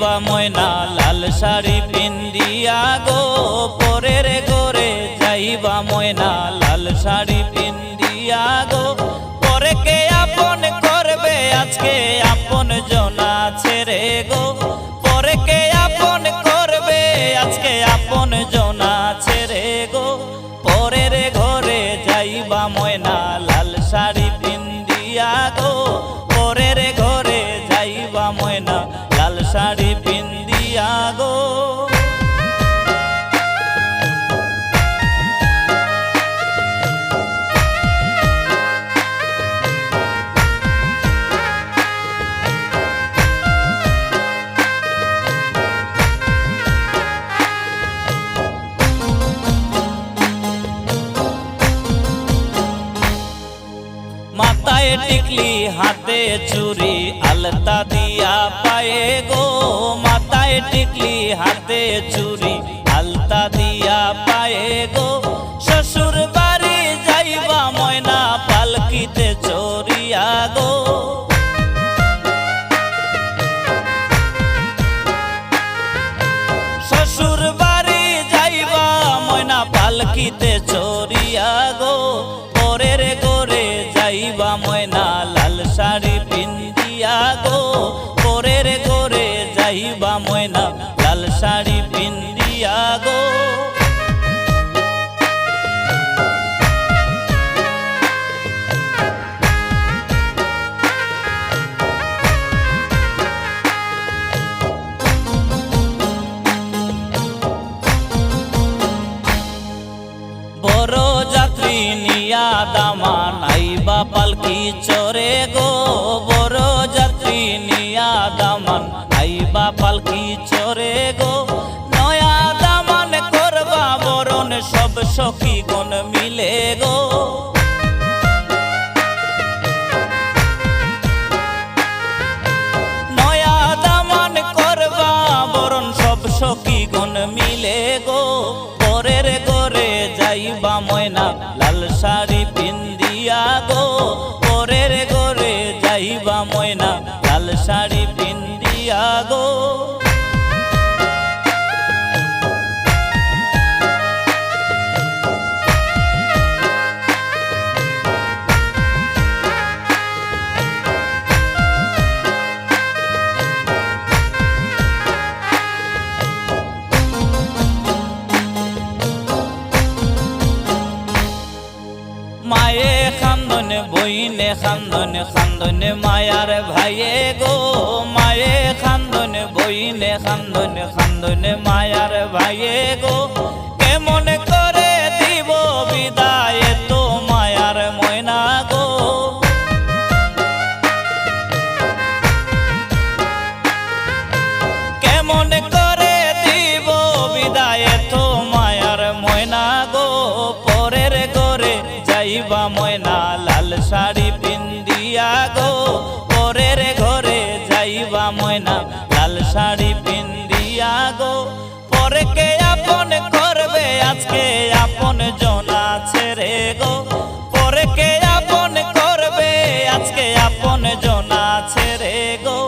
যাইবা ময়না, লাল শাড়ি পিন্দিয়া গো, পরের ঘরে যাইবা ময়না, লাল শাড়ি পিন্দিয়া গো। পরে কে আপন করবে, আজকে আপন জনা ছেড়ে গো। পরে কে আপন করবে, আজকে আপন জনা ছেড়ে গো। পরের ঘরে যাইবা ময়না, লাল শাড়ি পিন্দিয়া গো। পরের ঘরে যাইবা ময়না মাথায় টিকলি, হাতে চুরি, আলতা দিয়া পায়ে গো। মাথায় টিকলি, হাতে চুরি, আলতা দিয়া পায়ে গো। শ্বশুর বাড়ি যাইবা ময়না পালকিতে চড়িয়া গো। শ্বশুর বাড়ি যাইবা ময়না পালকিতে পিন্দিয়া গো পরের গোরে যাইবা ময়না, লাল শাড়ি পিন্দিয়া গো। নিয়া দামান আইবা পালকি চরে গো পালকি চরে গো। নয়া দামান করবা বরণ, সব সখী গণ মিলে গো। নয়া দামান করবা বরণ, সব সখী গণ মিলে গো। পরের গোরে যাইবা ময়না, লাল শাড়ি পিন্দিয়া গো। পরের গোরে যাইবা ময়না, লাল শাড়ি পিন্দিয়া গো মায়ে খান্দন খান্দন খান্দন মায়ার ভাইয়ে গো। মায়ে খান্দন খান্দন মায়ার ভাইয়ে গো। কেমন করে দিব বিদায় তো মায়ার ময়না গো। কেমন করে দিব বিদায় তো মায়ার ময়না গো। পরের গোরে যাইবা ময়না, লাল শাড়ি পিন্দিয়া গো। আপন জনা ছেড়ে গো।